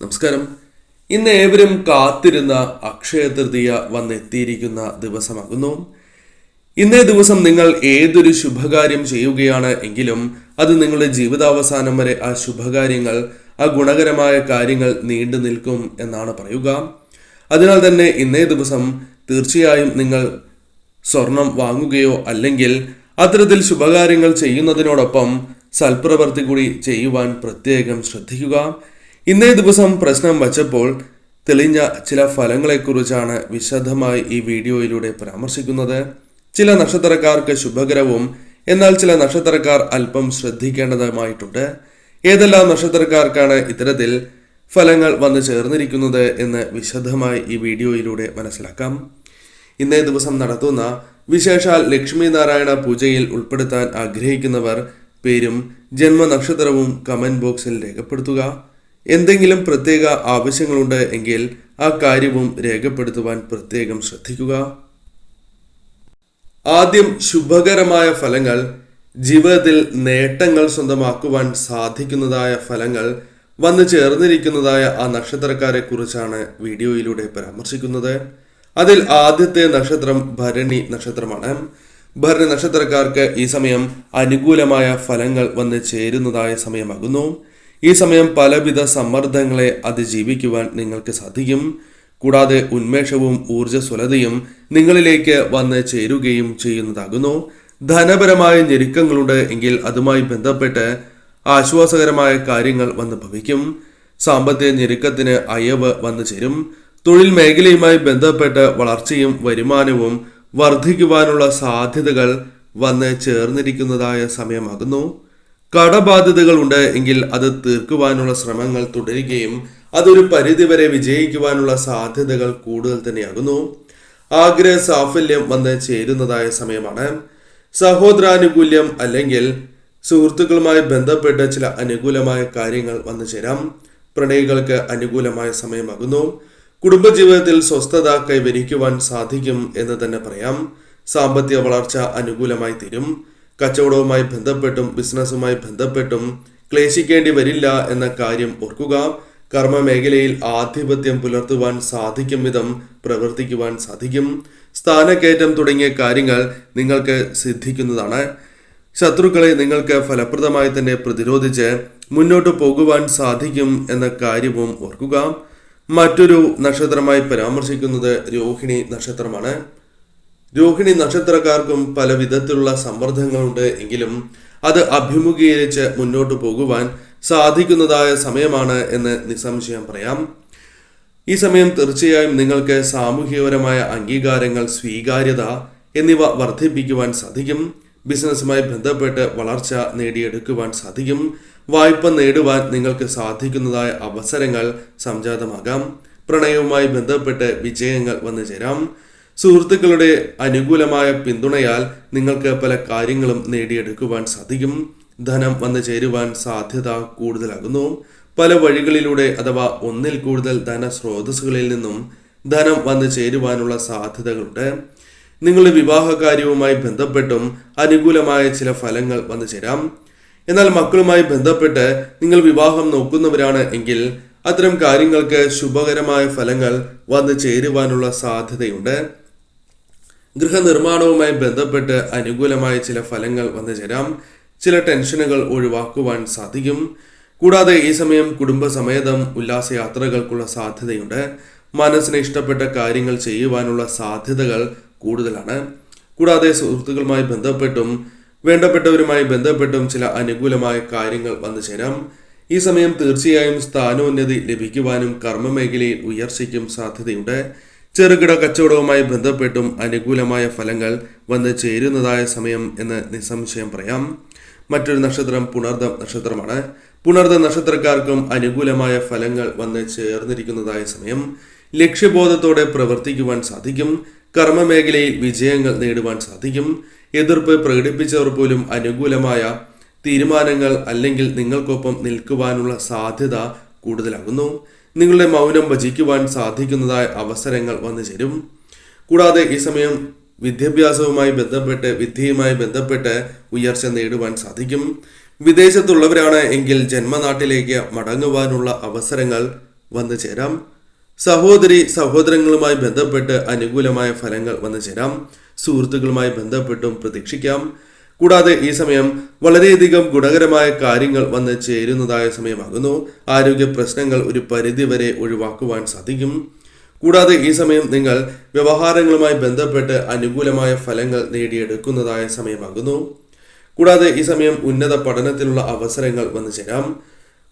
നമസ്കാരം. ഇന്ന് ഏവരും കാത്തിരുന്ന അക്ഷയ തൃതീയ വന്നെത്തിയിരിക്കുന്ന ദിവസമാകുന്നു. ഇന്നേ ദിവസം നിങ്ങൾ ഏതൊരു ശുഭകാര്യം ചെയ്യുകയാണ് എങ്കിലും അത് നിങ്ങളുടെ ജീവിതാവസാനം വരെ ആ ശുഭകാര്യങ്ങൾ ആ ഗുണകരമായ കാര്യങ്ങൾ നീണ്ടു നിൽക്കും എന്നാണ് പറയുക. അതിനാൽ തന്നെ ഇന്നേ ദിവസം തീർച്ചയായും നിങ്ങൾ സ്വർണം വാങ്ങുകയോ അല്ലെങ്കിൽ അത്തരത്തിൽ ശുഭകാര്യങ്ങൾ ചെയ്യുന്നതിനോടൊപ്പം സൽപ്രവർത്തി കൂടി ചെയ്യുവാൻ പ്രത്യേകം ശ്രദ്ധിക്കുക. ഇന്നേ ദിവസം പ്രശ്നം വച്ചപ്പോൾ തെളിഞ്ഞ ചില ഫലങ്ങളെക്കുറിച്ചാണ് വിശദമായി ഈ വീഡിയോയിലൂടെ പരാമർശിക്കുന്നത്. ചില നക്ഷത്രക്കാർക്ക് ശുഭകരവും എന്നാൽ ചില നക്ഷത്രക്കാർ അല്പം ശ്രദ്ധിക്കേണ്ടതുമായിട്ടുണ്ട്. ഏതെല്ലാം നക്ഷത്രക്കാർക്കാണ് ഇത്തരത്തിൽ ഫലങ്ങൾ വന്നു ചേർന്നിരിക്കുന്നത് എന്ന് വിശദമായി ഈ വീഡിയോയിലൂടെ മനസ്സിലാക്കാം. ഇന്നേ ദിവസം നടത്തുന്ന വിശേഷാൽ ലക്ഷ്മി നാരായണ പൂജയിൽ ഉൾപ്പെടുത്താൻ ആഗ്രഹിക്കുന്നവർ പേരും ജന്മനക്ഷത്രവും കമന്റ് ബോക്സിൽ രേഖപ്പെടുത്തുക. എന്തെങ്കിലും പ്രത്യേക ആവശ്യങ്ങളുണ്ട് എങ്കിൽ ആ കാര്യവും രേഖപ്പെടുത്തുവാൻ പ്രത്യേകം ശ്രദ്ധിക്കുക. ആദ്യം ശുഭകരമായ ഫലങ്ങൾ ജീവിതത്തിൽ നേട്ടങ്ങൾ സ്വന്തമാക്കുവാൻ സാധിക്കുന്നതായ ഫലങ്ങൾ വന്നു ചേർന്നിരിക്കുന്നതായ ആ നക്ഷത്രക്കാരെ കുറിച്ചാണ് വീഡിയോയിലൂടെ പരാമർശിക്കുന്നത്. അതിൽ ആദ്യത്തെ നക്ഷത്രം ഭരണി നക്ഷത്രമാണ്. ഭരണി നക്ഷത്രക്കാർക്ക് ഈ സമയം അനുകൂലമായ ഫലങ്ങൾ വന്ന് ചേരുന്നതായ സമയമാകുന്നു. ഈ സമയം പലവിധ സമ്മർദ്ദങ്ങളെ അതിജീവിക്കുവാൻ നിങ്ങൾക്ക് സാധിക്കും. കൂടാതെ ഉന്മേഷവും ഊർജസ്വലതയും നിങ്ങളിലേക്ക് വന്ന് ചേരുകയും ചെയ്യുന്നതാകുന്നു. ധനപരമായ ഞെരുക്കങ്ങളുണ്ട് എങ്കിൽ അതുമായി ബന്ധപ്പെട്ട് ആശ്വാസകരമായ കാര്യങ്ങൾ വന്ന് ഭവിക്കും. സാമ്പത്തിക ഞെരുക്കത്തിന് അയവ് വന്നു ചേരും. തൊഴിൽ മേഖലയുമായി ബന്ധപ്പെട്ട് വളർച്ചയും വരുമാനവും വർദ്ധിക്കുവാനുള്ള സാധ്യതകൾ വന്ന് ചേർന്നിരിക്കുന്നതായ സമയമാകുന്നു. കടബാധ്യതകൾ ഉണ്ട് എങ്കിൽ അത് തീർക്കുവാനുള്ള ശ്രമങ്ങൾ തുടരുകയും അതൊരു പരിധിവരെ വിജയിക്കുവാനുള്ള സാധ്യതകൾ കൂടുതൽ തന്നെയാകുന്നു. ആഗ്രഹ സാഫല്യം വന്ന് ചേരുന്നതായ സമയമാണ്. സഹോദരാനുകൂല്യം അല്ലെങ്കിൽ സുഹൃത്തുക്കളുമായി ബന്ധപ്പെട്ട ചില അനുകൂലമായ കാര്യങ്ങൾ വന്നു ചേരാം. പ്രണയികൾക്ക് അനുകൂലമായ സമയമാകുന്നു. കുടുംബജീവിതത്തിൽ സ്വസ്ഥത കൈവരിക്കുവാൻ സാധിക്കും എന്ന് തന്നെ പറയാം. സാമ്പത്തിക വളർച്ച അനുകൂലമായി തീരും. കച്ചവടവുമായി ബന്ധപ്പെട്ടും ബിസിനസ്സുമായി ബന്ധപ്പെട്ടും ക്ലേശിക്കേണ്ടി വരില്ല എന്ന കാര്യം ഓർക്കുക. കർമ്മ മേഖലയിൽ ആധിപത്യം പുലർത്തുവാൻ സാധിക്കും വിധം പ്രവർത്തിക്കുവാൻ സാധിക്കും. സ്ഥാനക്കയറ്റം തുടങ്ങിയ കാര്യങ്ങൾ നിങ്ങൾക്ക് സിദ്ധിക്കുന്നതാണ്. ശത്രുക്കളെ നിങ്ങൾക്ക് ഫലപ്രദമായി തന്നെ പ്രതിരോധിച്ച് മുന്നോട്ട് പോകുവാൻ സാധിക്കും എന്ന കാര്യവും ഓർക്കുക. മറ്റൊരു നക്ഷത്രമായി പരാമർശിക്കുന്നത് രോഹിണി നക്ഷത്രമാണ്. രോഹിണി നക്ഷത്രക്കാർക്കും പല വിധത്തിലുള്ള സമ്മർദ്ദങ്ങളുണ്ട് എങ്കിലും അത് അഭിമുഖീകരിച്ച് മുന്നോട്ട് പോകുവാൻ സാധിക്കുന്നതായ സമയമാണ് എന്ന് നിസ്സംശയം പറയാം. ഈ സമയം തീർച്ചയായും നിങ്ങൾക്ക് സാമൂഹികപരമായ അംഗീകാരങ്ങൾ സ്വീകാര്യത എന്നിവ വർദ്ധിപ്പിക്കുവാൻ സാധിക്കും. ബിസിനസ്സുമായി ബന്ധപ്പെട്ട് വളർച്ച നേടിയെടുക്കുവാൻ സാധിക്കും. വായ്പ നേടുവാൻ നിങ്ങൾക്ക് സാധിക്കുന്നതായ അവസരങ്ങൾ സംജാതമാകാം. പ്രണയവുമായി ബന്ധപ്പെട്ട് വിജയങ്ങൾ വന്നു ചേരാം സുഹൃത്തുക്കളുടെ അനുകൂലമായ പിന്തുണയാൽ നിങ്ങൾക്ക് പല കാര്യങ്ങളും നേടിയെടുക്കുവാൻ സാധിക്കും. ധനം വന്നു ചേരുവാൻ സാധ്യത കൂടുതലാകുന്നു. പല വഴികളിലൂടെ അഥവാ ഒന്നിൽ കൂടുതൽ ധന സ്രോതസ്സുകളിൽ നിന്നും ധനം വന്നു ചേരുവാനുള്ള സാധ്യതകളുണ്ട്. നിങ്ങളുടെ വിവാഹ കാര്യവുമായി ബന്ധപ്പെട്ടും അനുകൂലമായ ചില ഫലങ്ങൾ വന്നു ചേരാം. എന്നാൽ മക്കളുമായി ബന്ധപ്പെട്ട് നിങ്ങൾ വിവാഹം നോക്കുന്നവരാണ് എങ്കിൽ അത്തരം കാര്യങ്ങൾക്ക് ശുഭകരമായ ഫലങ്ങൾ വന്നു ചേരുവാനുള്ള സാധ്യതയുണ്ട്. ഗൃഹനിർമ്മാണവുമായി ബന്ധപ്പെട്ട് അനുകൂലമായ ചില ഫലങ്ങൾ വന്നു ചേരാം. ചില ടെൻഷനുകൾ ഒഴിവാക്കുവാൻ സാധിക്കും. കൂടാതെ ഈ സമയം കുടുംബസമേതം ഉല്ലാസയാത്രകൾക്കുള്ള സാധ്യതയുണ്ട്. മനസ്സിന് ഇഷ്ടപ്പെട്ട കാര്യങ്ങൾ ചെയ്യുവാനുള്ള സാധ്യതകൾ കൂടുതലാണ്. കൂടാതെ സുഹൃത്തുക്കളുമായി ബന്ധപ്പെട്ടും വേണ്ടപ്പെട്ടവരുമായി ബന്ധപ്പെട്ടും ചില അനുകൂലമായ കാര്യങ്ങൾ വന്നു ചേരാം. ഈ സമയം തീർച്ചയായും സ്ഥാനോന്നതി ലഭിക്കുവാനും കർമ്മമേഖലയിൽ ഉയർച്ചയ്ക്കും സാധ്യതയുണ്ട്. ചെറുകിട കച്ചവടവുമായി ബന്ധപ്പെട്ടും അനുകൂലമായ ഫലങ്ങൾ വന്ന് ചേരുന്നതായ സമയം എന്ന് നിസ്സംശയം പറയാം. മറ്റൊരു നക്ഷത്രം പുണർദം നക്ഷത്രമാണ്. പുണർദ നക്ഷത്രക്കാർക്കും അനുകൂലമായ ഫലങ്ങൾ വന്ന് ചേർന്നിരിക്കുന്നതായ സമയം ലക്ഷ്യബോധത്തോടെ പ്രവർത്തിക്കുവാൻ സാധിക്കും. കർമ്മമേഖലയിൽ വിജയങ്ങൾ നേടുവാൻ സാധിക്കും. എതിർപ്പ് പ്രകടിപ്പിച്ചവർ പോലും അനുകൂലമായ തീരുമാനങ്ങൾ അല്ലെങ്കിൽ നിങ്ങൾക്കൊപ്പം നിൽക്കുവാനുള്ള സാധ്യത കൂടുതലാകുന്നു. നിങ്ങളുടെ മൗനം ഭജിക്കുവാൻ സാധിക്കുന്നതായ അവസരങ്ങൾ വന്നു ചേരും. കൂടാതെ ഈ സമയം വിദ്യാഭ്യാസവുമായി ബന്ധപ്പെട്ട് വിദ്യയുമായി ബന്ധപ്പെട്ട് ഉയർച്ച നേടുവാൻ സാധിക്കും. വിദേശത്തുള്ളവരാണ് എങ്കിൽ ജന്മനാട്ടിലേക്ക് മടങ്ങുവാനുള്ള അവസരങ്ങൾ വന്നു ചേരാം. സഹോദരി സഹോദരങ്ങളുമായി ബന്ധപ്പെട്ട് അനുകൂലമായ ഫലങ്ങൾ വന്നു ചേരാം. സുഹൃത്തുക്കളുമായി ബന്ധപ്പെട്ടും പ്രതീക്ഷിക്കാം. കൂടാതെ ഈ സമയം വളരെയധികം ഗുണകരമായ കാര്യങ്ങൾ വന്ന് ചേരുന്നതായ സമയമാകുന്നു. ആരോഗ്യ പ്രശ്നങ്ങൾ ഒരു പരിധിവരെ ഒഴിവാക്കുവാൻ സാധിക്കും. കൂടാതെ ഈ സമയം നിങ്ങൾ വ്യവഹാരങ്ങളുമായി ബന്ധപ്പെട്ട് അനുകൂലമായ ഫലങ്ങൾ നേടിയെടുക്കുന്നതായ സമയമാകുന്നു. കൂടാതെ ഈ സമയം ഉന്നത പഠനത്തിലുള്ള അവസരങ്ങൾ വന്നു ചേരാം.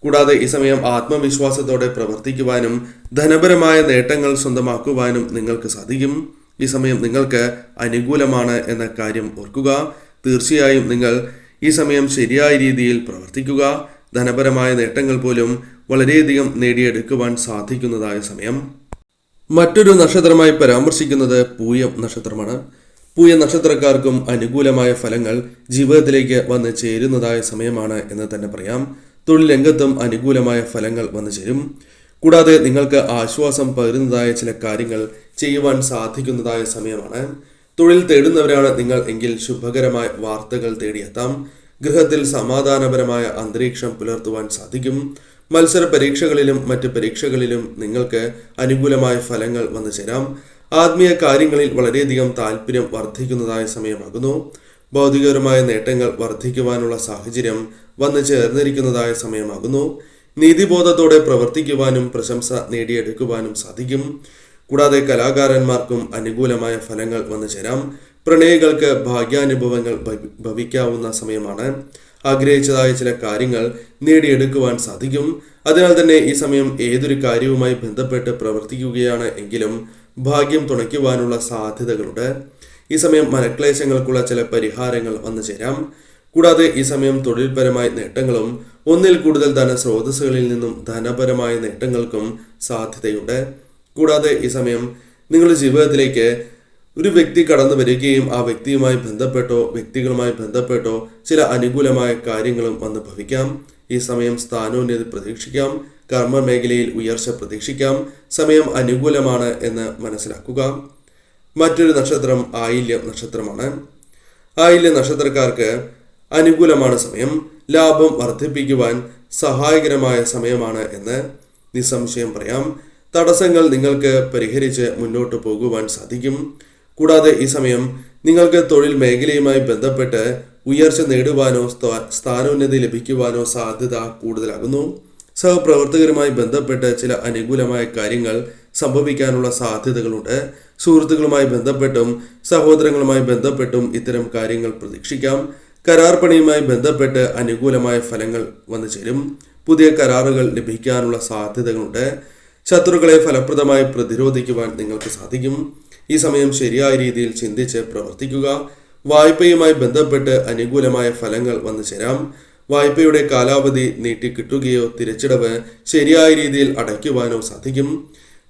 കൂടാതെ ഈ സമയം ആത്മവിശ്വാസത്തോടെ പ്രവർത്തിക്കുവാനും ധനപരമായ നേട്ടങ്ങൾ സ്വന്തമാക്കുവാനും നിങ്ങൾക്ക് സാധിക്കും. ഈ സമയം നിങ്ങൾക്ക് അനുകൂലമാണ് എന്ന കാര്യം ഓർക്കുക. തീർച്ചയായും നിങ്ങൾ ഈ സമയം ശരിയായ രീതിയിൽ പ്രവർത്തിക്കുക. ധനപരമായ നേട്ടങ്ങൾ പോലും വളരെയധികം നേടിയെടുക്കുവാൻ സാധിക്കുന്നതായ സമയം. മറ്റൊരു നക്ഷത്രമായി പരാമർശിക്കുന്നത് പൂയം നക്ഷത്രമാണ്. പൂയ നക്ഷത്രക്കാർക്കും അനുകൂലമായ ഫലങ്ങൾ ജീവിതത്തിലേക്ക് വന്ന് ചേരുന്നതായ സമയമാണ് എന്ന് തന്നെ പറയാം. തൊഴിൽ രംഗത്തും അനുകൂലമായ ഫലങ്ങൾ വന്നു ചേരും. കൂടാതെ നിങ്ങൾക്ക് ആശ്വാസം പകരുന്നതായ ചില കാര്യങ്ങൾ ചെയ്യുവാൻ സാധിക്കുന്നതായ സമയമാണ്. തൊഴിൽ തേടുന്നവരാണ് നിങ്ങൾ എങ്കിൽ ശുഭകരമായ വാർത്തകൾ തേടിയെത്താം. ഗൃഹത്തിൽ സമാധാനപരമായ അന്തരീക്ഷം പുലർത്തുവാൻ സാധിക്കും. മത്സര പരീക്ഷകളിലും മറ്റ് പരീക്ഷകളിലും നിങ്ങൾക്ക് അനുകൂലമായ ഫലങ്ങൾ വന്നു ചേരാം. ആത്മീയ കാര്യങ്ങളിൽ വളരെയധികം താല്പര്യം വർദ്ധിക്കുന്നതായ സമയമാകുന്നു. ഭൗതികപരമായ നേട്ടങ്ങൾ വർദ്ധിക്കുവാനുള്ള സാഹചര്യം വന്നു ചേർന്നിരിക്കുന്നതായ സമയമാകുന്നു. നീതിബോധത്തോടെ പ്രവർത്തിക്കുവാനും പ്രശംസ നേടിയെടുക്കുവാനും സാധിക്കും. കൂടാതെ കലാകാരന്മാർക്കും അനുകൂലമായ ഫലങ്ങൾ വന്നു ചേരാം. പ്രണയികൾക്ക് ഭാഗ്യാനുഭവങ്ങൾ ഭവിക്കാവുന്ന സമയമാണ്. ആഗ്രഹിച്ചതായ ചില കാര്യങ്ങൾ നേടിയെടുക്കുവാൻ സാധിക്കും. അതിനാൽ തന്നെ ഈ സമയം ഏതൊരു കാര്യവുമായി ബന്ധപ്പെട്ട് പ്രവർത്തിക്കുകയാണ് എങ്കിലും ഭാഗ്യം തുണയ്ക്കുവാനുള്ള സാധ്യതകളുണ്ട്. ഈ സമയം മനക്ലേശങ്ങൾക്കുള്ള ചില പരിഹാരങ്ങൾ വന്നു ചേരാം. കൂടാതെ ഈ സമയം തൊഴിൽപരമായ നേട്ടങ്ങളും ഒന്നിൽ കൂടുതൽ ധനസ്രോതസ്സുകളിൽ നിന്നും ധനപരമായ നേട്ടങ്ങൾക്കും സാധ്യതയുണ്ട്. കൂടാതെ ഈ സമയം നിങ്ങളുടെ ജീവിതത്തിലേക്ക് ഒരു വ്യക്തി കടന്നു വരികയും ആ വ്യക്തിയുമായി ബന്ധപ്പെട്ടോ വ്യക്തികളുമായി ബന്ധപ്പെട്ടോ ചില അനുകൂലമായ കാര്യങ്ങളും വന്ന് ഭവിക്കാം. ഈ സമയം സ്ഥാനോന്നതി പ്രതീക്ഷിക്കാം. കർമ്മ മേഖലയിൽ ഉയർച്ച പ്രതീക്ഷിക്കാം. സമയം അനുകൂലമാണ് എന്ന് മനസ്സിലാക്കുക. മറ്റൊരു നക്ഷത്രം ആയില്യം നക്ഷത്രമാണ്. ആയില്യ നക്ഷത്രക്കാർക്ക് അനുകൂലമാണ് സമയം. ലാഭം വർദ്ധിപ്പിക്കുവാൻ സഹായകരമായ സമയമാണ് എന്ന് നിസ്സംശയം പറയാം. തടസ്സങ്ങൾ നിങ്ങൾക്ക് പരിഹരിച്ച് മുന്നോട്ട് പോകുവാൻ സാധിക്കും. കൂടാതെ ഈ സമയം നിങ്ങൾക്ക് തൊഴിൽ മേഖലയുമായി ബന്ധപ്പെട്ട് ഉയർച്ച നേടുവാനോ സ്ഥാനോന്നതി ലഭിക്കുവാനോ സാധ്യത കൂടുതലാകുന്നു. സഹപ്രവർത്തകരുമായി ബന്ധപ്പെട്ട് ചില അനുകൂലമായ കാര്യങ്ങൾ സംഭവിക്കാനുള്ള സാധ്യതകളുണ്ട്. സുഹൃത്തുക്കളുമായി ബന്ധപ്പെട്ടും സഹോദരങ്ങളുമായി ബന്ധപ്പെട്ടും ഇത്തരം കാര്യങ്ങൾ പ്രതീക്ഷിക്കാം. കരാർ പണിയുമായി ബന്ധപ്പെട്ട് അനുകൂലമായ ഫലങ്ങൾ വന്നു ചേരും പുതിയ കരാറുകൾ ലഭിക്കാനുള്ള സാധ്യതകളുണ്ട്. ശത്രുക്കളെ ഫലപ്രദമായി പ്രതിരോധിക്കുവാൻ നിങ്ങൾക്ക് സാധിക്കും. ഈ സമയം ശരിയായ രീതിയിൽ ചിന്തിച്ച് പ്രവർത്തിക്കുക. വായ്പയുമായി ബന്ധപ്പെട്ട് അനുകൂലമായ ഫലങ്ങൾ വന്നു ചേരാം. വായ്പയുടെ കാലാവധി നീട്ടിക്കിട്ടുകയോ തിരിച്ചടവ് ശരിയായ രീതിയിൽ അടയ്ക്കുവാനോ സാധിക്കും.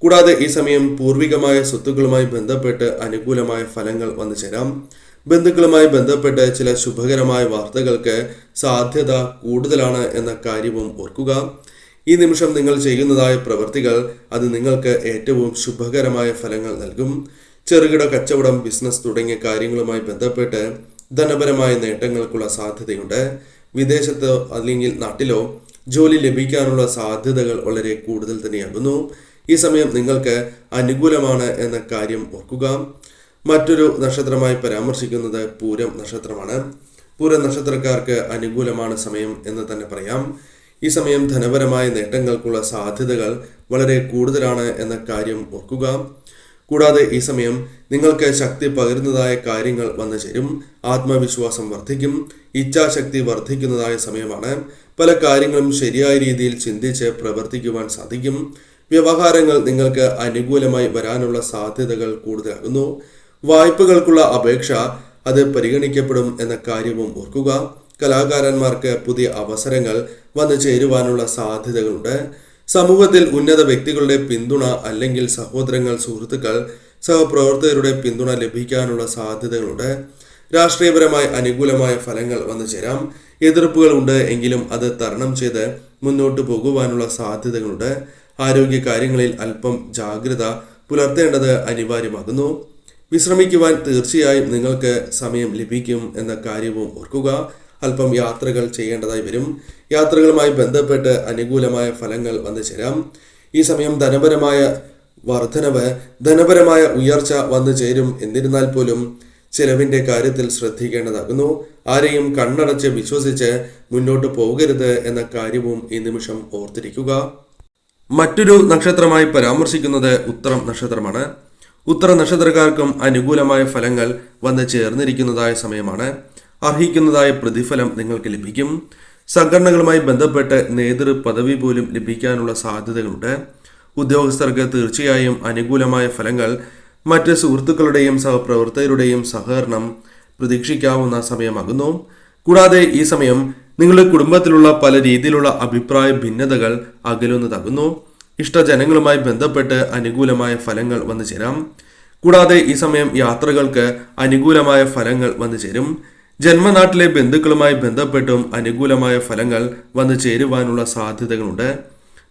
കൂടാതെ ഈ സമയം പൂർവികമായ സ്വത്തുക്കളുമായി ബന്ധപ്പെട്ട് അനുകൂലമായ ഫലങ്ങൾ വന്നു ചേരാം. ബന്ധുക്കളുമായി ബന്ധപ്പെട്ട് ചില ശുഭകരമായ വാർത്തകൾക്ക് സാധ്യത കൂടുതലാണ് എന്ന കാര്യവും ഓർക്കുക. ഈ നിമിഷം നിങ്ങൾ ചെയ്യുന്നതായ പ്രവൃത്തികൾ അത് നിങ്ങൾക്ക് ഏറ്റവും ശുഭകരമായ ഫലങ്ങൾ നൽകും. ചെറുകിട കച്ചവടം ബിസിനസ് തുടങ്ങിയ കാര്യങ്ങളുമായി ബന്ധപ്പെട്ട് ധനപരമായ നേട്ടങ്ങൾക്കുള്ള സാധ്യതയുണ്ട്. വിദേശത്തോ അല്ലെങ്കിൽ നാട്ടിലോ ജോലി ലഭിക്കാനുള്ള സാധ്യതകൾ വളരെ കൂടുതൽ തന്നെയാകുന്നു. ഈ സമയം നിങ്ങൾക്ക് അനുകൂലമാണ് എന്ന കാര്യം ഓർക്കുക. മറ്റൊരു നക്ഷത്രമായി പരാമർശിക്കുന്നത് പൂരം നക്ഷത്രമാണ്. പൂരം നക്ഷത്രക്കാർക്ക് അനുകൂലമാണ് സമയം എന്ന് തന്നെ പറയാം. ഈ സമയം ധനപരമായ നേട്ടങ്ങൾക്കുള്ള സാധ്യതകൾ വളരെ കൂടുതലാണ് എന്ന കാര്യം ഓർക്കുക. കൂടാതെ ഈ സമയം നിങ്ങൾക്ക് ശക്തി പകരുന്നതായ കാര്യങ്ങൾ വന്നു ചേരും. ആത്മവിശ്വാസം വർദ്ധിക്കും. ഇച്ഛാശക്തി വർദ്ധിക്കുന്നതായ സമയമാണ്. പല കാര്യങ്ങളും ശരിയായ രീതിയിൽ ചിന്തിച്ച് പ്രവർത്തിക്കുവാൻ സാധിക്കും. വ്യവഹാരങ്ങൾ നിങ്ങൾക്ക് അനുകൂലമായി വരാനുള്ള സാധ്യതകൾ കൂടുതലാകുന്നു. വായ്പകൾക്കുള്ള അപേക്ഷ അത് പരിഗണിക്കപ്പെടും എന്ന കാര്യവും ഓർക്കുക. കലാകാരന്മാർക്ക് പുതിയ അവസരങ്ങൾ വന്നു ചേരുവാനുള്ള സാധ്യതകളുണ്ട്. സമൂഹത്തിൽ ഉന്നത വ്യക്തികളുടെ പിന്തുണ അല്ലെങ്കിൽ സഹോദരങ്ങൾ സുഹൃത്തുക്കൾ സഹപ്രവർത്തകരുടെ പിന്തുണ ലഭിക്കാനുള്ള സാധ്യതകളുണ്ട്. രാഷ്ട്രീയപരമായി അനുകൂലമായ ഫലങ്ങൾ വന്നു ചേരാം. എതിർപ്പുകൾ ഉണ്ട് എങ്കിലും അത് തരണം ചെയ്ത് മുന്നോട്ട് പോകുവാനുള്ള സാധ്യതകളുണ്ട്. ആരോഗ്യ കാര്യങ്ങളിൽ അല്പം ജാഗ്രത പുലർത്തേണ്ടത് അനിവാര്യമാകുന്നു. വിശ്രമിക്കുവാൻ തീർച്ചയായും നിങ്ങൾക്ക് സമയം ലഭിക്കും എന്ന കാര്യവും ഓർക്കുക. അല്പം യാത്രകൾ ചെയ്യേണ്ടതായി വരും. യാത്രകളുമായി ബന്ധപ്പെട്ട് അനുകൂലമായ ഫലങ്ങൾ വന്നു ചേരാം ഈ സമയം ധനപരമായ വർധനവ് ധനപരമായ ഉയർച്ച വന്നു ചേരും എന്നിരുന്നാൽ പോലും ചെലവിന്റെ കാര്യത്തിൽ ശ്രദ്ധിക്കേണ്ടതാകുന്നു. ആരെയും കണ്ണടച്ച് വിശ്വസിച്ച് മുന്നോട്ട് പോകരുത് എന്ന കാര്യവും ഈ നിമിഷം ഓർത്തിരിക്കുക. മറ്റൊരു നക്ഷത്രമായി പരാമർശിക്കുന്നത് ഉത്തരം നക്ഷത്രമാണ്. ഉത്തര നക്ഷത്രക്കാർക്കും അനുകൂലമായ ഫലങ്ങൾ വന്ന് ചേർന്നിരിക്കുന്നതായ സമയമാണ്. അർഹിക്കുന്നതായ പ്രതിഫലം നിങ്ങൾക്ക് ലഭിക്കും. സംഘടനകളുമായി ബന്ധപ്പെട്ട് നേതൃ പദവി പോലും ലഭിക്കാനുള്ള സാധ്യതകളുണ്ട്. ഉദ്യോഗസ്ഥർക്ക് തീർച്ചയായും അനുകൂലമായ ഫലങ്ങൾ മറ്റ് സുഹൃത്തുക്കളുടെയും സഹപ്രവർത്തകരുടെയും സഹകരണം പ്രതീക്ഷിക്കാവുന്ന സമയമാകുന്നു. കൂടാതെ ഈ സമയം നിങ്ങളുടെ കുടുംബത്തിലുള്ള പല രീതിയിലുള്ള അഭിപ്രായ ഭിന്നതകൾ അകലുന്നതാകുന്നു. ഇഷ്ടജനങ്ങളുമായി ബന്ധപ്പെട്ട് അനുകൂലമായ ഫലങ്ങൾ വന്നു ചേരാം കൂടാതെ ഈ സമയം യാത്രകൾക്ക് അനുകൂലമായ ഫലങ്ങൾ വന്നു ചേരും ജന്മനാട്ടിലെ ബന്ധുക്കളുമായി ബന്ധപ്പെട്ടും അനുകൂലമായ ഫലങ്ങൾ വന്നു ചേരുവാനുള്ള സാധ്യതകളുണ്ട്.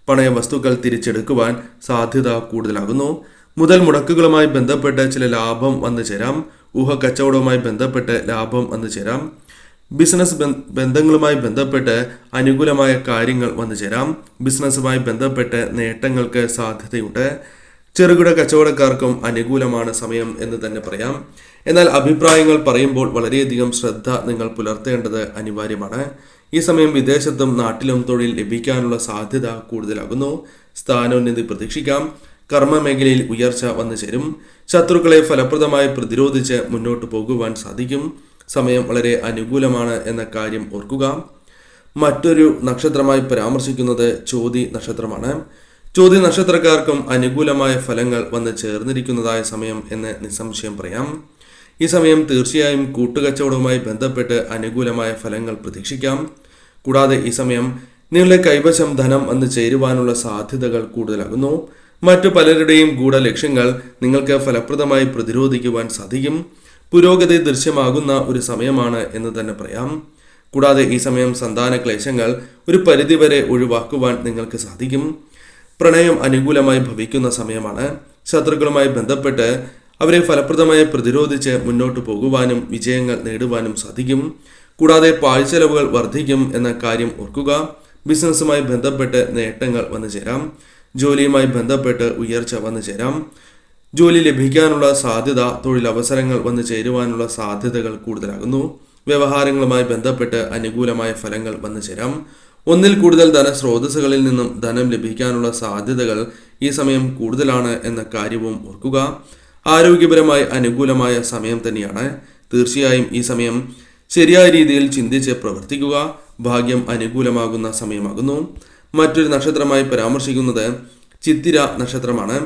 പണയ വസ്തുക്കൾ തിരിച്ചെടുക്കുവാൻ സാധ്യത കൂടുതലാകുന്നു. മുതൽ മുടക്കുകളുമായി ബന്ധപ്പെട്ട് ചില ലാഭം വന്നു ചേരാം. ഊഹ കച്ചവടവുമായി ബന്ധപ്പെട്ട് ലാഭം വന്നു ചേരാം. ബിസിനസ് ബന്ധങ്ങളുമായി ബന്ധപ്പെട്ട് അനുകൂലമായ കാര്യങ്ങൾ വന്നു ചേരാം. ബിസിനസ്സുമായി ബന്ധപ്പെട്ട് നേട്ടങ്ങൾക്ക് സാധ്യതയുണ്ട്. ചെറുകിട കച്ചവടക്കാർക്കും അനുകൂലമാണ് സമയം എന്ന് തന്നെ പറയാം. എന്നാൽ അഭിപ്രായങ്ങൾ പറയുമ്പോൾ വളരെയധികം ശ്രദ്ധ നിങ്ങൾ പുലർത്തേണ്ടത് അനിവാര്യമാണ്. ഈ സമയം വിദേശത്തും നാട്ടിലും തൊഴിൽ ലഭിക്കാനുള്ള സാധ്യത കൂടുതലാകുന്നു. സ്ഥാനോന്നതി പ്രതീക്ഷിക്കാം. കർമ്മ മേഖലയിൽ ഉയർച്ച വന്നു ചേരും. ശത്രുക്കളെ ഫലപ്രദമായി പ്രതിരോധിച്ച് മുന്നോട്ട് പോകുവാൻ സാധിക്കും. സമയം വളരെ അനുകൂലമാണ് എന്ന കാര്യം ഓർക്കുക. മറ്റൊരു നക്ഷത്രമായി പരാമർശിക്കുന്നത് ചോതി നക്ഷത്രമാണ്. ചോതി നക്ഷത്രക്കാർക്കും അനുകൂലമായ ഫലങ്ങൾ വന്ന് ചേർന്നിരിക്കുന്നതായ സമയം എന്ന് നിസ്സംശയം പറയാം. ഈ സമയം തീർച്ചയായും കൂട്ടുകച്ചവടവുമായി ബന്ധപ്പെട്ട് അനുകൂലമായ ഫലങ്ങൾ പ്രതീക്ഷിക്കാം. കൂടാതെ ഈ സമയം നിങ്ങളുടെ കൈവശം ധനം വന്ന് ചേരുവാനുള്ള സാധ്യതകൾ കൂടുതലാകുന്നു. മറ്റു പലരുടെയും ഗൂഢലക്ഷ്യങ്ങൾ നിങ്ങൾക്ക് ഫലപ്രദമായി പ്രതിരോധിക്കുവാൻ സാധിക്കും. പുരോഗതി ദൃശ്യമാകുന്ന ഒരു സമയമാണ് എന്ന് തന്നെ പറയാം. കൂടാതെ ഈ സമയം സന്താന ക്ലേശങ്ങൾ ഒരു പരിധിവരെ ഒഴിവാക്കുവാൻ നിങ്ങൾക്ക് സാധിക്കും. പ്രണയം അനുകൂലമായി ഭവിക്കുന്ന സമയമാണ്. ശത്രുക്കളുമായി ബന്ധപ്പെട്ട് അവരെ ഫലപ്രദമായി പ്രതിരോധിച്ച് മുന്നോട്ട് പോകുവാനും വിജയങ്ങൾ നേടുവാനും സാധിക്കും. കൂടാതെ പാഴ്ചെലവുകൾ വർദ്ധിക്കും എന്ന കാര്യം ഓർക്കുക. ബിസിനസ്സുമായി ബന്ധപ്പെട്ട് നേട്ടങ്ങൾ വന്നു ചേരാം. ജോലിയുമായി ബന്ധപ്പെട്ട് ഉയർച്ച വന്നു ചേരാം. ജോലി ലഭിക്കാനുള്ള സാധ്യത തൊഴിലവസരങ്ങൾ വന്നു ചേരുവാനുള്ള സാധ്യതകൾ കൂടുതലാകുന്നു. വ്യവഹാരങ്ങളുമായി ബന്ധപ്പെട്ട് അനുകൂലമായ ഫലങ്ങൾ വന്നു ചേരാം. ഒന്നിൽ കൂടുതൽ ധനസ്രോതസ്സുകളിൽ നിന്നും ധനം ലഭിക്കാനുള്ള സാധ്യതകൾ ഈ സമയം കൂടുതലാണ് എന്ന കാര്യവും ഓർക്കുക. ആരോഗ്യപരമായി അനുകൂലമായ സമയം തന്നെയാണ്. തീർച്ചയായും ഈ സമയം ശരിയായ രീതിയിൽ ചിന്തിച്ച് പ്രവർത്തിക്കുക. ഭാഗ്യം അനുകൂലമാകുന്ന സമയമാകുന്നു. മറ്റൊരു നക്ഷത്രമായി പരാമർശിക്കുന്നത് ചിത്തിര നക്ഷത്രമാണ്.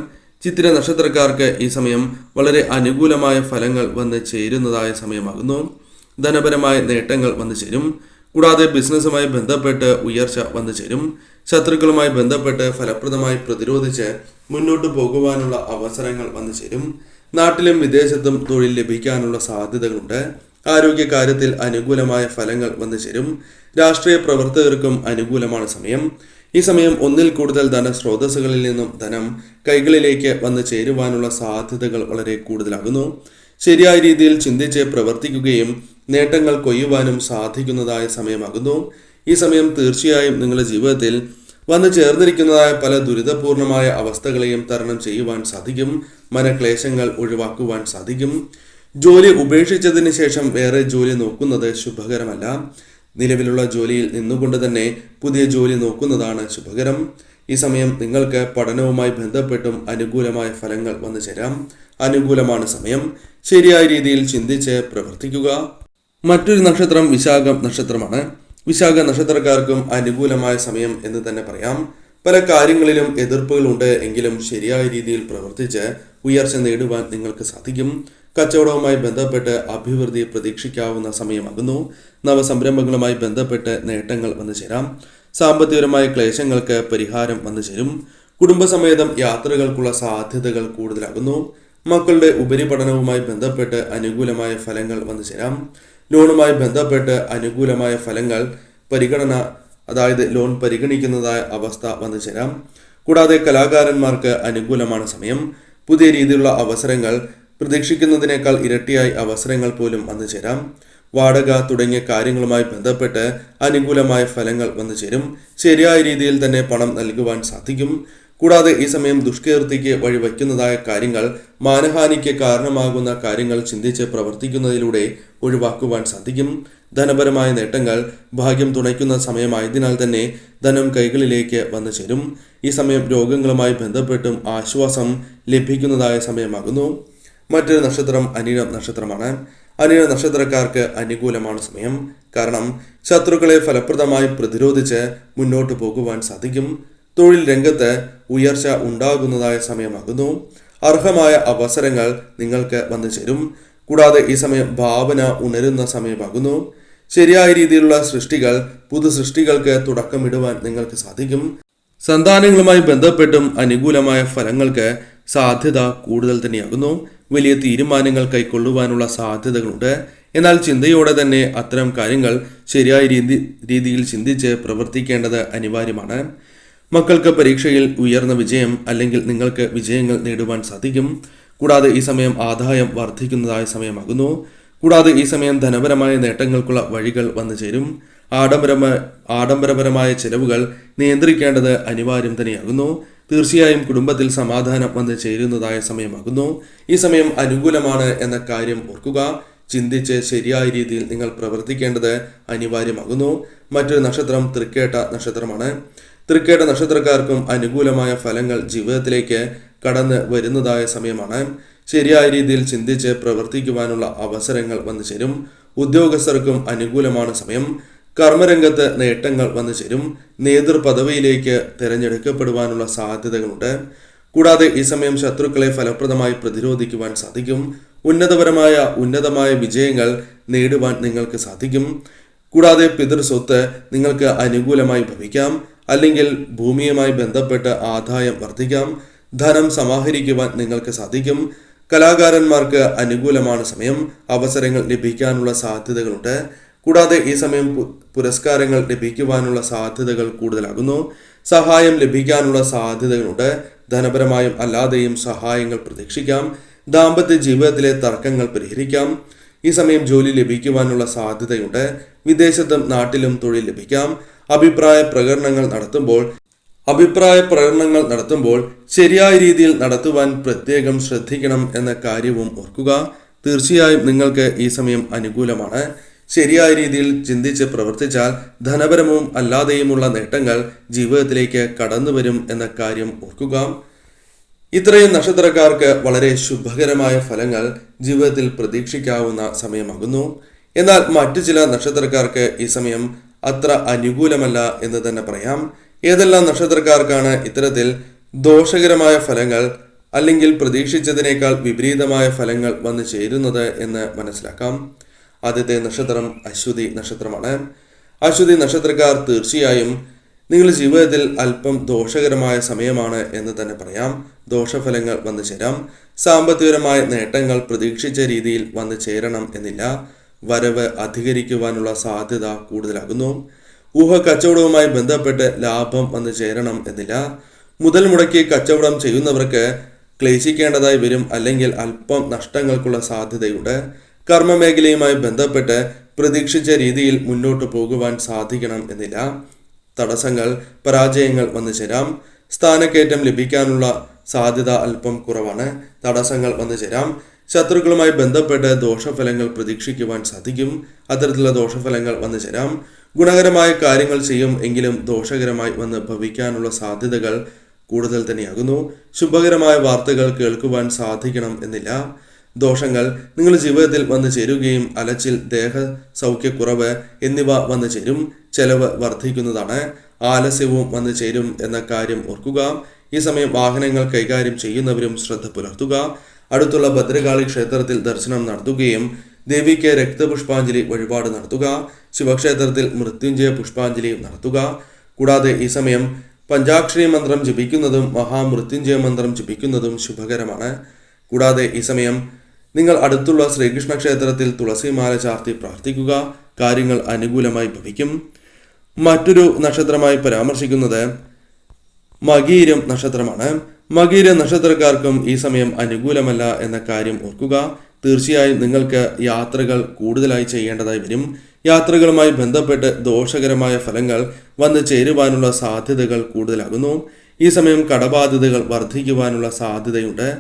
ചിത്തിര നക്ഷത്രക്കാർക്ക് ഈ സമയം വളരെ അനുകൂലമായ ഫലങ്ങൾ വന്ന് ചേരുന്നതായ സമയമാകുന്നു. ധനപരമായ നേട്ടങ്ങൾ വന്നു ചേരും. കൂടാതെ ബിസിനസ്സുമായി ബന്ധപ്പെട്ട് ഉയർച്ച വന്നു ചേരും. ശത്രുക്കളുമായി ബന്ധപ്പെട്ട് ഫലപ്രദമായി പ്രതിരോധിച്ച് മുന്നോട്ട് പോകുവാനുള്ള അവസരങ്ങൾ വന്നു ചേരും. നാട്ടിലും വിദേശത്തും തൊഴിൽ ലഭിക്കാനുള്ള സാധ്യതകളുണ്ട്. ആരോഗ്യകാര്യത്തിൽ അനുകൂലമായ ഫലങ്ങൾ വന്നു ചേരും. രാഷ്ട്രീയ പ്രവർത്തകർക്കും അനുകൂലമാണ് സമയം. ഈ സമയം ഒന്നിൽ കൂടുതൽ ധനസ്രോതസ്സുകളിൽ നിന്നും ധനം കൈകളിലേക്ക് വന്നു ചേരുവാനുള്ള സാധ്യതകൾ വളരെ കൂടുതലാകുന്നു. ശരിയായ രീതിയിൽ ചിന്തിച്ച് പ്രവർത്തിക്കുകയും നേട്ടങ്ങൾ കൊയ്യുവാനും സാധിക്കുന്നതായ സമയമാകുന്നു. ഈ സമയം തീർച്ചയായും നിങ്ങളുടെ ജീവിതത്തിൽ വന്നു ചേർന്നിരിക്കുന്നതായ പല ദുരിതപൂർണമായ അവസ്ഥകളെയും തരണം ചെയ്യുവാൻ സാധിക്കും. മനക്ലേശങ്ങൾ ഒഴിവാക്കുവാൻ സാധിക്കും. ജോലി ഉപേക്ഷിച്ചതിന് ശേഷം വേറെ ജോലി നോക്കുന്നത് ശുഭകരമല്ല. നിലവിലുള്ള ജോലിയിൽ നിന്നുകൊണ്ട് തന്നെ പുതിയ ജോലി നോക്കുന്നതാണ് ശുഭകരം. ഈ സമയം നിങ്ങൾക്ക് പഠനവുമായി ബന്ധപ്പെട്ടും അനുകൂലമായ ഫലങ്ങൾ വന്നു ചേരാം അനുകൂലമാണ് സമയം. ശരിയായ രീതിയിൽ ചിന്തിച്ച് പ്രവർത്തിക്കുക. മറ്റൊരു നക്ഷത്രം വിശാഖം നക്ഷത്രമാണ്. വിശാഖ നക്ഷത്രക്കാർക്കും അനുകൂലമായ സമയം എന്ന് തന്നെ പറയാം. പല കാര്യങ്ങളിലും എതിർപ്പുകളുണ്ട് എങ്കിലും ശരിയായ രീതിയിൽ പ്രവർത്തിച്ച് ഉയർച്ച നേടുവാൻ നിങ്ങൾക്ക് സാധിക്കും. കച്ചവടവുമായി ബന്ധപ്പെട്ട് അഭിവൃദ്ധി പ്രതീക്ഷിക്കാവുന്ന സമയമാകുന്നു. നവസംരംഭങ്ങളുമായി ബന്ധപ്പെട്ട് നേട്ടങ്ങൾ വന്നു ചേരാം. സാമ്പത്തികപരമായ ക്ലേശങ്ങൾക്ക് പരിഹാരം വന്നു ചേരും. കുടുംബസമേതം യാത്രകൾക്കുള്ള സാധ്യതകൾ കൂടുതലാകുന്നു. മക്കളുടെ ഉപരിപഠനവുമായി ബന്ധപ്പെട്ട് അനുകൂലമായ ഫലങ്ങൾ വന്നു ചേരാം. ലോണുമായി ബന്ധപ്പെട്ട് അനുകൂലമായ ഫലങ്ങൾ പരിഗണന അതായത് ലോൺ പരിഗണിക്കുന്നതായ അവസ്ഥ വന്നു ചേരാം. കൂടാതെ കലാകാരന്മാർക്ക് അനുകൂലമാണ് സമയം. പുതിയ രീതിയിലുള്ള അവസരങ്ങൾ പ്രതീക്ഷിക്കുന്നതിനേക്കാൾ ഇരട്ടിയായി അവസരങ്ങൾ പോലും വന്നു ചേരാം. വാടക തുടങ്ങിയ കാര്യങ്ങളുമായി ബന്ധപ്പെട്ട് അനുകൂലമായ ഫലങ്ങൾ വന്നു ചേരും. ശരിയായ രീതിയിൽ തന്നെ പണം നൽകുവാൻ സാധിക്കും. കൂടാതെ ഈ സമയം ദുഷ്കീർത്തിക്ക് വഴിവയ്ക്കുന്നതായ കാര്യങ്ങൾ മാനഹാനിക്ക് കാരണമാകുന്ന കാര്യങ്ങൾ ചിന്തിച്ച് പ്രവർത്തിക്കുന്നതിലൂടെ ഒഴിവാക്കുവാൻ സാധിക്കും. ധനപരമായ നേട്ടങ്ങൾ ഭാഗ്യം തുണയ്ക്കുന്ന സമയമായതിനാൽ തന്നെ ധനം കൈകളിലേക്ക് വന്നു ചേരും. ഈ സമയം രോഗങ്ങളുമായി ബന്ധപ്പെട്ടും ആശ്വാസം ലഭിക്കുന്നതായ സമയമാകുന്നു. മറ്റൊരു നക്ഷത്രം അനിഴം നക്ഷത്രമാണ്. അനിഴ നക്ഷത്രക്കാർക്ക് അനുകൂലമാണ് സമയം. കാരണം ശത്രുക്കളെ ഫലപ്രദമായി പ്രതിരോധിച്ച് മുന്നോട്ട് പോകുവാൻ സാധിക്കും. തൊഴിൽ രംഗത്ത് ഉയർച്ച ഉണ്ടാകുന്നതായ സമയമാകുന്നു. അർഹമായ അവസരങ്ങൾ നിങ്ങൾക്ക് വന്നു ചേരും. കൂടാതെ ഈ സമയം ഭാവന ഉണരുന്ന സമയമാകുന്നു. ശരിയായ രീതിയിലുള്ള സൃഷ്ടികൾ പുതു സൃഷ്ടികൾക്ക് തുടക്കമിടുവാൻ നിങ്ങൾക്ക് സാധിക്കും. സന്താനങ്ങളുമായി ബന്ധപ്പെട്ടും അനുകൂലമായ ഫലങ്ങൾക്ക് സാധ്യത കൂടുതൽ തന്നെയാകുന്നു. വലിയ തീരുമാനങ്ങൾ കൈക്കൊള്ളുവാനുള്ള സാധ്യതകളുണ്ട്. എന്നാൽ ചിന്തയോടെ തന്നെ അത്തരം കാര്യങ്ങൾ ശരിയായ രീതി രീതിയിൽ ചിന്തിച്ച് പ്രവർത്തിക്കേണ്ടത് അനിവാര്യമാണ്. മക്കൾക്ക് പരീക്ഷയിൽ ഉയർന്ന വിജയം അല്ലെങ്കിൽ നിങ്ങൾക്ക് വിജയങ്ങൾ നേടുവാൻ സാധിക്കും. കൂടാതെ ഈ സമയം ആദായം വർദ്ധിക്കുന്നതായ സമയമാകുന്നു. കൂടാതെ ഈ സമയം ധനപരമായ നേട്ടങ്ങൾക്കുള്ള വഴികൾ വന്നു ചേരും. ആഡംബരമായ ആഡംബരപരമായ ചെലവുകൾ നിയന്ത്രിക്കേണ്ടത് അനിവാര്യം തന്നെയാകുന്നു. തീർച്ചയായും കുടുംബത്തിൽ സമാധാനം വന്ന് ചേരുന്നതായ സമയമാകുന്നു. ഈ സമയം അനുകൂലമാണ് എന്ന കാര്യം ഓർക്കുക. ചിന്തിച്ച് ശരിയായ രീതിയിൽ നിങ്ങൾ പ്രവർത്തിക്കേണ്ടത് അനിവാര്യമാകുന്നു. മറ്റൊരു നക്ഷത്രം തൃക്കേട്ട നക്ഷത്രമാണ്. തൃക്കേട്ട നക്ഷത്രക്കാർക്കും അനുകൂലമായ ഫലങ്ങൾ ജീവിതത്തിലേക്ക് കടന്ന് വരുന്നതായ സമയമാണ്. ശരിയായ രീതിയിൽ ചിന്തിച്ച് പ്രവർത്തിക്കുവാനുള്ള അവസരങ്ങൾ വന്നു ചേരും. ഉദ്യോഗസ്ഥർക്കും അനുകൂലമാണ് സമയം. കർമ്മരംഗത്ത് നേട്ടങ്ങൾ വന്നു ചേരും. നേതൃപദവിയിലേക്ക് തിരഞ്ഞെടുക്കപ്പെടുവാനുള്ള സാധ്യതകളുണ്ട്. കൂടാതെ ഈ സമയം ശത്രുക്കളെ ഫലപ്രദമായി പ്രതിരോധിക്കുവാൻ സാധിക്കും. ഉന്നതപരമായ ഉന്നതമായ വിജയങ്ങൾ നേടുവാൻ നിങ്ങൾക്ക് സാധിക്കും. കൂടാതെ പിതൃസ്വത്ത് നിങ്ങൾക്ക് അനുകൂലമായി ഭവിക്കാം. അല്ലെങ്കിൽ ഭൂമിയുമായി ബന്ധപ്പെട്ട് ആദായം വർദ്ധിക്കാം ധനം സമാഹരിക്കുവാൻ നിങ്ങൾക്ക് സാധിക്കും കലാകാരന്മാർക്ക് അനുകൂലമാണ് സമയം അവസരങ്ങൾ ലഭിക്കാനുള്ള സാധ്യതകളുണ്ട്. കൂടാതെ ഈ സമയം പുരസ്കാരങ്ങൾ ലഭിക്കുവാനുള്ള സാധ്യതകൾ കൂടുതലാകുന്നു സഹായം ലഭിക്കാനുള്ള സാധ്യതകളുണ്ട് ധനപരമായും അല്ലാതെയും സഹായങ്ങൾ പ്രതീക്ഷിക്കാം ദാമ്പത്യ ജീവിതത്തിലെ തർക്കങ്ങൾ പരിഹരിക്കാം ഈ സമയം ജോലി ലഭിക്കുവാനുള്ള സാധ്യതയുണ്ട് വിദേശത്തും നാട്ടിലും തൊഴിൽ ലഭിക്കാം അഭിപ്രായ പ്രകടനങ്ങൾ നടത്തുമ്പോൾ അഭിപ്രായ പ്രകടനങ്ങൾ നടത്തുമ്പോൾ ശരിയായ രീതിയിൽ നടത്തുവാൻ പ്രത്യേകം ശ്രദ്ധിക്കണം എന്ന കാര്യവും ഓർക്കുക. തീർച്ചയായും നിങ്ങൾക്ക് ഈ സമയം അനുകൂലമാണ്. ശരിയായ രീതിയിൽ ചിന്തിച്ച് പ്രവർത്തിച്ചാൽ ധനപരവും അല്ലാതെയുമുള്ള നേട്ടങ്ങൾ ജീവിതത്തിലേക്ക് കടന്നു വരും എന്ന കാര്യം ഓർക്കുക. ഇത്രയും നക്ഷത്രക്കാർക്ക് വളരെ ശുഭകരമായ ഫലങ്ങൾ ജീവിതത്തിൽ പ്രതീക്ഷിക്കാവുന്ന സമയമാകുന്നു. എന്നാൽ മറ്റു ചില നക്ഷത്രക്കാർക്ക് ഈ സമയം അത്ര അനുകൂലമല്ല എന്ന് തന്നെ പറയാം. ഏതെല്ലാം നക്ഷത്രക്കാർക്കാണ് ഇത്തരത്തിൽ ദോഷകരമായ ഫലങ്ങൾ അല്ലെങ്കിൽ പ്രതീക്ഷിച്ചതിനേക്കാൾ വിപരീതമായ ഫലങ്ങൾ വന്നു ചേരുന്നത് എന്ന് മനസ്സിലാക്കാം. ആദ്യത്തെ നക്ഷത്രം അശ്വതി നക്ഷത്രമാണ്. അശ്വതി നക്ഷത്രക്കാർ തീർച്ചയായും നിങ്ങളുടെ ജീവിതത്തിൽ അല്പം ദോഷകരമായ സമയമാണ് എന്ന് തന്നെ പറയാം. ദോഷഫലങ്ങൾ വന്നു ചേരാം. സാമ്പത്തികപരമായ നേട്ടങ്ങൾ പ്രതീക്ഷിച്ച രീതിയിൽ വന്നു ചേരണം എന്നില്ല. വരവ് അധികരിക്കുവാനുള്ള സാധ്യത കൂടുതലാകുന്നു. ഊഹ കച്ചവടവുമായി ബന്ധപ്പെട്ട് ലാഭം വന്നു ചേരണം എന്നില്ല. മുതൽ മുടക്കി കച്ചവടം ചെയ്യുന്നവർക്ക് ക്ലേശിക്കേണ്ടതായി വരും അല്ലെങ്കിൽ അല്പം നഷ്ടങ്ങൾക്കുള്ള സാധ്യതയുണ്ട്. കർമ്മമേഖലയുമായി ബന്ധപ്പെട്ട് പ്രതീക്ഷിച്ച രീതിയിൽ മുന്നോട്ട് പോകുവാൻ സാധിക്കണം എന്നില്ല. തടസ്സങ്ങൾ പരാജയങ്ങൾ വന്നു ചേരാം. സ്ഥാനക്കയറ്റം ലഭിക്കാനുള്ള സാധ്യത അല്പം കുറവാണ്. തടസ്സങ്ങൾ വന്നു ചേരാം. ശത്രുക്കളുമായി ബന്ധപ്പെട്ട് ദോഷഫലങ്ങൾ പ്രതീക്ഷിക്കുവാൻ സാധിക്കും. അത്തരത്തിലുള്ള ദോഷഫലങ്ങൾ വന്നു ചേരാം. ഗുണകരമായ കാര്യങ്ങൾ ചെയ്യും എങ്കിലും ദോഷകരമായി വന്ന് ഭവിക്കാനുള്ള സാധ്യതകൾ കൂടുതൽ തന്നെയാകുന്നു. ശുഭകരമായ വാർത്തകൾ കേൾക്കുവാൻ സാധിക്കണം എന്നില്ല. ദോഷങ്ങൾ നിങ്ങളുടെ ജീവിതത്തിൽ വന്നു ചേരുകയും അലച്ചിൽ ദേഹ സൗഖ്യക്കുറവ് എന്നിവ വന്നു ചേരും. ചെലവ് വർദ്ധിക്കുന്നതാണ്. ആലസ്യവും വന്നു ചേരും എന്ന കാര്യം ഓർക്കുക. ഈ സമയം വാഹനങ്ങൾ കൈകാര്യം ചെയ്യുന്നവരും ശ്രദ്ധ പുലർത്തുക. അടുത്തുള്ള ഭദ്രകാളി ക്ഷേത്രത്തിൽ ദർശനം നടത്തുകയും ദേവിക്ക് രക്തപുഷ്പാഞ്ജലി വഴിപാട് നടത്തുക ശിവക്ഷേത്രത്തിൽ മൃത്യുഞ്ജയ പുഷ്പാഞ്ജലിയും നടത്തുക. കൂടാതെ ഈ സമയം പഞ്ചാക്ഷരി മന്ത്രം ജപിക്കുന്നതും മഹാമൃത്യുഞ്ജയ മന്ത്രം ജപിക്കുന്നതും ശുഭകരമാണ്. കൂടാതെ ഈ സമയം നിങ്ങൾ അടുത്തുള്ള ശ്രീകൃഷ്ണ ക്ഷേത്രത്തിൽ തുളസിമാല ചാർത്തി പ്രാർത്ഥിക്കുക. കാര്യങ്ങൾ അനുകൂലമായി ഭവിക്കും. മറ്റൊരു നക്ഷത്രമായി പരാമർശിക്കുന്നത് മകീരം നക്ഷത്രമാണ്. മകീര നക്ഷത്രക്കാർക്കും ഈ സമയം അനുകൂലമല്ല എന്ന കാര്യം ഓർക്കുക. തീർച്ചയായും നിങ്ങൾക്ക് യാത്രകൾ കൂടുതലായി ചെയ്യേണ്ടതായി വരും. യാത്രകളുമായി ബന്ധപ്പെട്ട് ദോഷകരമായ ഫലങ്ങൾ വന്നു ചേരുവാനുള്ള സാധ്യതകൾ കൂടുതലാകുന്നു. ഈ സമയം കടബാധ്യതകൾ വർദ്ധിക്കുവാനുള്ള സാധ്യതയുണ്ട്.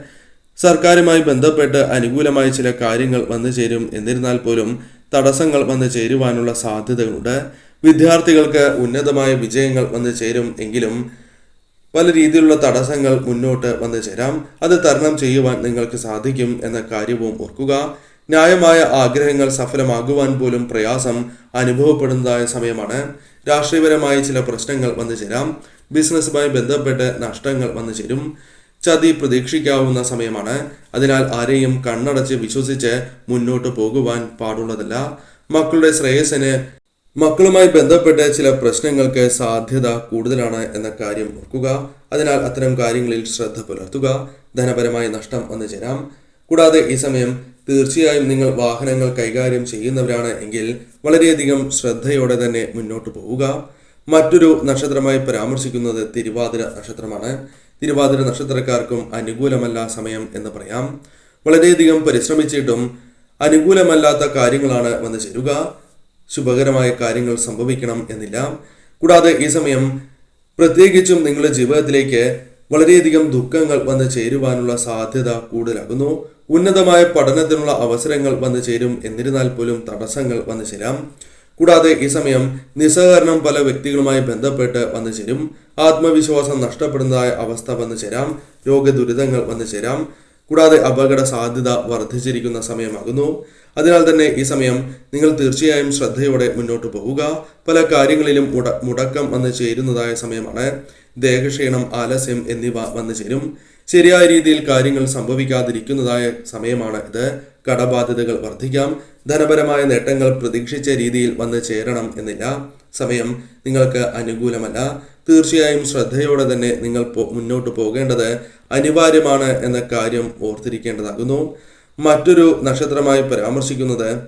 സർക്കാരുമായി ബന്ധപ്പെട്ട് അനുകൂലമായ ചില കാര്യങ്ങൾ വന്നു ചേരും. എന്നിരുന്നാൽ പോലും തടസ്സങ്ങൾ വന്നു ചേരുവാനുള്ള സാധ്യതകളുണ്ട്. വിദ്യാർത്ഥികൾക്ക് ഉന്നതമായ വിജയങ്ങൾ വന്നു ചേരും. എങ്കിലും പല രീതിയിലുള്ള തടസ്സങ്ങൾ മുന്നോട്ട് വന്നു ചേരാം. അത് തരണം ചെയ്യുവാൻ നിങ്ങൾക്ക് സാധിക്കും എന്ന കാര്യവും ഓർക്കുക. ന്യായമായ ആഗ്രഹങ്ങൾ സഫലമാകുവാൻ പോലും പ്രയാസം അനുഭവപ്പെടുന്നതായ സമയമാണ്. രാഷ്ട്രീയപരമായ ചില പ്രശ്നങ്ങൾ വന്നു ചേരാം. ബിസിനസ്സുമായി ബന്ധപ്പെട്ട് നഷ്ടങ്ങൾ വന്നു ചേരും. ചതി പ്രതീക്ഷിക്കാവുന്ന സമയമാണ്. അതിനാൽ ആരെയും കണ്ണടച്ച് വിശ്വസിച്ച് മുന്നോട്ട് പോകുവാൻ പാടുള്ളതല്ല. മക്കളുടെ ശ്രേയസ്സിന് മക്കളുമായി ബന്ധപ്പെട്ട് ചില പ്രശ്നങ്ങൾക്ക് സാധ്യത കൂടുതലാണ് എന്ന കാര്യം ഓർക്കുക. അതിനാൽ അത്തരം കാര്യങ്ങളിൽ ശ്രദ്ധ പുലർത്തുക. ധനപരമായ നഷ്ടം വന്നു ചേരാം. കൂടാതെ ഈ സമയം തീർച്ചയായും നിങ്ങൾ വാഹനങ്ങൾ കൈകാര്യം ചെയ്യുന്നവരാണ് എങ്കിൽ വളരെയധികം ശ്രദ്ധയോടെ തന്നെ മുന്നോട്ട് പോവുക. മറ്റൊരു നക്ഷത്രമായി പരാമർശിക്കുന്നത് തിരുവാതിര നക്ഷത്രമാണ്. തിരുവാതിര നക്ഷത്രക്കാർക്കും അനുകൂലമല്ല സമയം എന്ന് പറയാം. വളരെയധികം പരിശ്രമിച്ചിട്ടും അനുകൂലമല്ലാത്ത കാര്യങ്ങളാണ് വന്നു ചേരുക. ശുഭകരമായ കാര്യങ്ങൾ സംഭവിക്കണം എന്നില്ല. കൂടാതെ ഈ സമയം പ്രത്യേകിച്ചും നിങ്ങളുടെ ജീവിതത്തിലേക്ക് വളരെയധികം ദുഃഖങ്ങൾ വന്ന് ചേരുവാനുള്ള സാധ്യത കൂടുതലാകുന്നു. ഉന്നതമായ പഠനത്തിനുള്ള അവസരങ്ങൾ വന്നു ചേരും. എന്നിരുന്നാൽ പോലും തടസ്സങ്ങൾ വന്നു ചേരാം. കൂടാതെ ഈ സമയം നിസ്സഹകരണം പല വ്യക്തികളുമായി ബന്ധപ്പെട്ട് വന്നു ചേരും. ആത്മവിശ്വാസം നഷ്ടപ്പെടുന്നതായ അവസ്ഥ വന്നു ചേരാം. രോഗദുരിതങ്ങൾ വന്നു ചേരാം. കൂടാതെ അപകട സാധ്യത വർദ്ധിച്ചിരിക്കുന്ന സമയമാകുന്നു. അതിനാൽ തന്നെ ഈ സമയം നിങ്ങൾ തീർച്ചയായും ശ്രദ്ധയോടെ മുന്നോട്ട് പോവുക. പല കാര്യങ്ങളിലും മുട മുടക്കം വന്നു ചേരുന്നതായ സമയമാണ്. ദേഹക്ഷീണം ആലസ്യം എന്നിവ വന്നു ചേരും. ശരിയായ രീതിയിൽ കാര്യങ്ങൾ സംഭവിക്കാതിരിക്കുന്നതായ സമയമാണ് ഇത്. കടബാധ്യതകൾ വർദ്ധിക്കാം. ധനപരമായ നേട്ടങ്ങൾ പ്രതീക്ഷിച്ച രീതിയിൽ വന്നു ചേരണം എന്നില്ല. സമയം നിങ്ങൾക്ക് അനുകൂലമല്ല. തീർച്ചയായും ശ്രദ്ധയോടെ തന്നെ നിങ്ങൾ മുന്നോട്ട് പോകേണ്ടത് അനിവാര്യമാണ് എന്ന കാര്യം ഓർത്തിരിക്കേണ്ടതാകുന്നു. മറ്റൊരു നക്ഷത്രമായി പരാമർശിക്കുന്നത്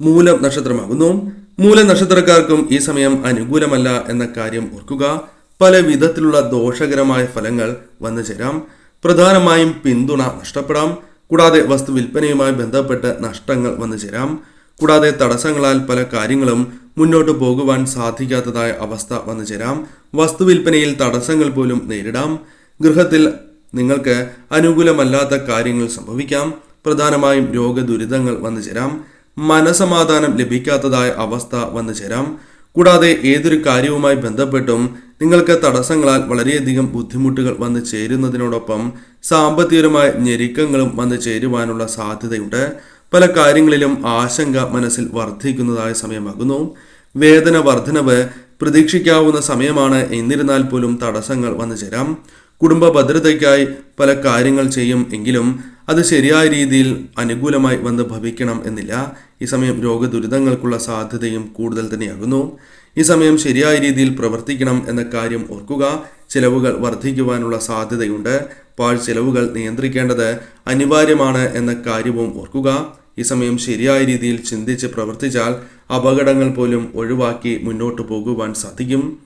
മൂലം നക്ഷത്രമാകുന്നു. മൂല നക്ഷത്രക്കാർക്കും ഈ സമയം അനുകൂലമല്ല എന്ന കാര്യം ഓർക്കുക. പല വിധത്തിലുള്ള ദോഷകരമായ ഫലങ്ങൾ വന്നു ചേരാം. പ്രധാനമായും പിന്തുണ നഷ്ടപ്പെടാം. കൂടാതെ വസ്തു വിൽപ്പനയുമായി ബന്ധപ്പെട്ട് നഷ്ടങ്ങൾ വന്നു ചേരാം. കൂടാതെ തടസ്സങ്ങളാൽ പല കാര്യങ്ങളും മുന്നോട്ട് പോകുവാൻ സാധിക്കാത്തതായ അവസ്ഥ വന്നു ചേരാം. വസ്തുവിൽപ്പനയിൽ തടസ്സങ്ങൾ പോലും നേരിടാം. ഗൃഹത്തിൽ നിങ്ങൾക്ക് അനുകൂലമല്ലാത്ത കാര്യങ്ങൾ സംഭവിക്കാം. പ്രധാനമായും രോഗദുരിതങ്ങൾ വന്നു ചേരാം. മനസമാധാനം ലഭിക്കാത്തതായ അവസ്ഥ വന്നു ചേരാം. കൂടാതെ ഏതൊരു കാര്യവുമായി ബന്ധപ്പെട്ടും നിങ്ങൾക്ക് തടസ്സങ്ങളാൽ വളരെയധികം ബുദ്ധിമുട്ടുകൾ വന്നു ചേരുന്നതിനോടൊപ്പം സാമ്പത്തികപരമായ ഞെരുക്കങ്ങളും വന്നു ചേരുവാനുള്ള സാധ്യതയുണ്ട്. പല കാര്യങ്ങളിലും ആശങ്ക മനസ്സിൽ വർദ്ധിക്കുന്നതായ സമയമാകുന്നു. വേതന വർധനവ് പ്രതീക്ഷിക്കാവുന്ന സമയമാണ്. എന്നിരുന്നാൽ പോലും തടസ്സങ്ങൾ വന്നു ചേരാം. കുടുംബ ഭദ്രതയ്ക്കായി പല കാര്യങ്ങൾ ചെയ്യും എങ്കിലും അത് ശരിയായ രീതിയിൽ അനുകൂലമായി വന്ന് ഭവിക്കണം എന്നില്ല. ഈ സമയം രോഗ രോഗദുരിതങ്ങൾക്കുള്ള സാധ്യതയും കൂടുതൽ തന്നെയാകുന്നു. ഈ സമയം ശരിയായ രീതിയിൽ പ്രവർത്തിക്കണം എന്ന കാര്യം ഓർക്കുക. ചിലവുകൾ വർദ്ധിക്കുവാനുള്ള സാധ്യതയുണ്ട്. പാഴ് ചിലവുകൾ നിയന്ത്രിക്കേണ്ടത് അനിവാര്യമാണ് എന്ന കാര്യവും ഓർക്കുക. ഈ സമയം ശരിയായ രീതിയിൽ ചിന്തിച്ച് പ്രവർത്തിച്ചാൽ അപകടങ്ങൾ പോലും ഒഴിവാക്കി മുന്നോട്ട് പോകുവാൻ സാധിക്കും.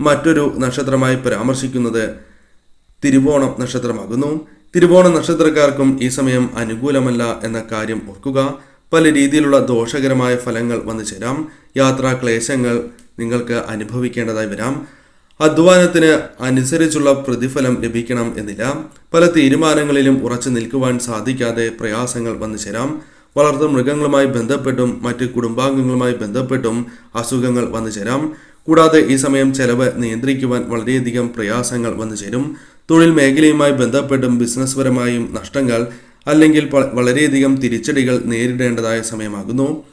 മറ്റൊരു നക്ഷത്രമായി പരാമർശിക്കുന്നത് തിരുവോണം നക്ഷത്രമാകുന്നു. തിരുവോണ നക്ഷത്രക്കാർക്കും ഈ സമയം അനുകൂലമല്ല എന്ന കാര്യം ഓർക്കുക. പല രീതിയിലുള്ള ദോഷകരമായ ഫലങ്ങൾ വന്നു ചേരാം. യാത്രാ ക്ലേശങ്ങൾ നിങ്ങൾക്ക് അനുഭവിക്കേണ്ടതായി വരാം. അധ്വാനത്തിന് അനുസരിച്ചുള്ള പ്രതിഫലം ലഭിക്കണം എന്നില്ല. പല തീരുമാനങ്ങളിലും ഉറച്ചു നിൽക്കുവാൻ സാധിക്കാതെ പ്രയാസങ്ങൾ വന്നു ചേരാം. വളർത്തു മൃഗങ്ങളുമായി ബന്ധപ്പെട്ടും മറ്റ് കുടുംബാംഗങ്ങളുമായി ബന്ധപ്പെട്ടും അസുഖങ്ങൾ വന്നു ചേരാം. കൂടാതെ ഈ സമയം ചെലവ് നിയന്ത്രിക്കുവാൻ വളരെയധികം പ്രയാസങ്ങൾ വന്നു ചേരും. തൊഴിൽ മേഖലയുമായി ബന്ധപ്പെട്ടും ബിസിനസ് പരമായും നഷ്ടങ്ങൾ അല്ലെങ്കിൽ വളരെയധികം തിരിച്ചടികൾ നേരിടേണ്ടതായ സമയമാകുന്നു.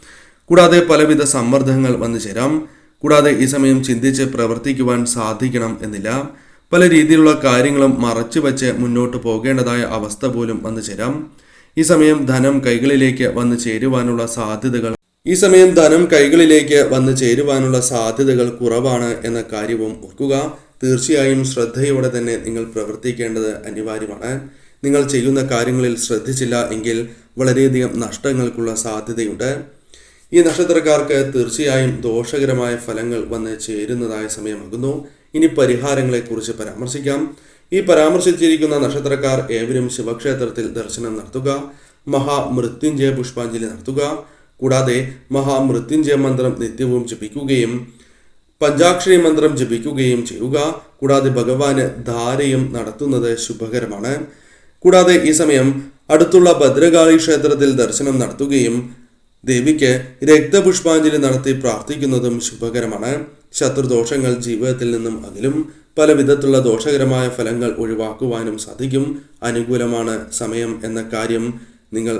കൂടാതെ പലവിധ സമ്മർദ്ദങ്ങൾ വന്നു ചേരാം. കൂടാതെ ഈ സമയം ചിന്തിച്ച് പ്രവർത്തിക്കുവാൻ സാധിക്കണം എന്നില്ല. പല രീതിയിലുള്ള കാര്യങ്ങളും മറച്ചു വച്ച് മുന്നോട്ട് പോകേണ്ടതായ അവസ്ഥ പോലും വന്നു ചേരാം. ഈ സമയം ധനം കൈകളിലേക്ക് വന്നു ചേരുവാനുള്ള സാധ്യതകൾ ഈ സമയം ധനം കൈകളിലേക്ക് വന്നു ചേരുവാനുള്ള സാധ്യതകൾ കുറവാണ് എന്ന കാര്യവും ഓർക്കുക. തീർച്ചയായും ശ്രദ്ധയോടെ തന്നെ നിങ്ങൾ പ്രവർത്തിക്കേണ്ടത് അനിവാര്യമാണ്. നിങ്ങൾ ചെയ്യുന്ന കാര്യങ്ങളിൽ ശ്രദ്ധിച്ചില്ല എങ്കിൽ വളരെയധികം നഷ്ടങ്ങൾക്കുള്ള സാധ്യതയുണ്ട്. ഈ നക്ഷത്രക്കാർക്ക് തീർച്ചയായും ദോഷകരമായ ഫലങ്ങൾ വന്ന് ചേരുന്നതായ സമയമാകുന്നു. ഇനി പരിഹാരങ്ങളെക്കുറിച്ച് പരാമർശിക്കാം. ഈ പരാമർശിച്ചിരിക്കുന്ന നക്ഷത്രക്കാർ ഏവരും ശിവക്ഷേത്രത്തിൽ ദർശനം നടത്തുക മഹാമൃത്യുഞ്ജയ പുഷ്പാഞ്ജലി നടത്തുക കൂടാതെ മഹാമൃത്യുഞ്ജയ മന്ത്രം നിത്യവും ജപിക്കുകയും പഞ്ചാക്ഷരി മന്ത്രം ജപിക്കുകയും ചെയ്യുക. കൂടാതെ ഭഗവാന് ധാരയും നടത്തുന്നത് ശുഭകരമാണ്. കൂടാതെ ഈ സമയം അടുത്തുള്ള ഭദ്രകാളി ക്ഷേത്രത്തിൽ ദർശനം നടത്തുകയും ദേവിക്ക് രക്തപുഷ്പാഞ്ജലി നടത്തി പ്രാർത്ഥിക്കുന്നതും ശുഭകരമാണ്. ശത്രുദോഷങ്ങൾ ജീവിതത്തിൽ നിന്നും അകലും. പല വിധത്തിലുള്ള ദോഷകരമായ ഫലങ്ങൾ ഒഴിവാക്കുവാനും സാധിക്കും. അനുകൂലമാണ് സമയം എന്ന കാര്യം നിങ്ങൾ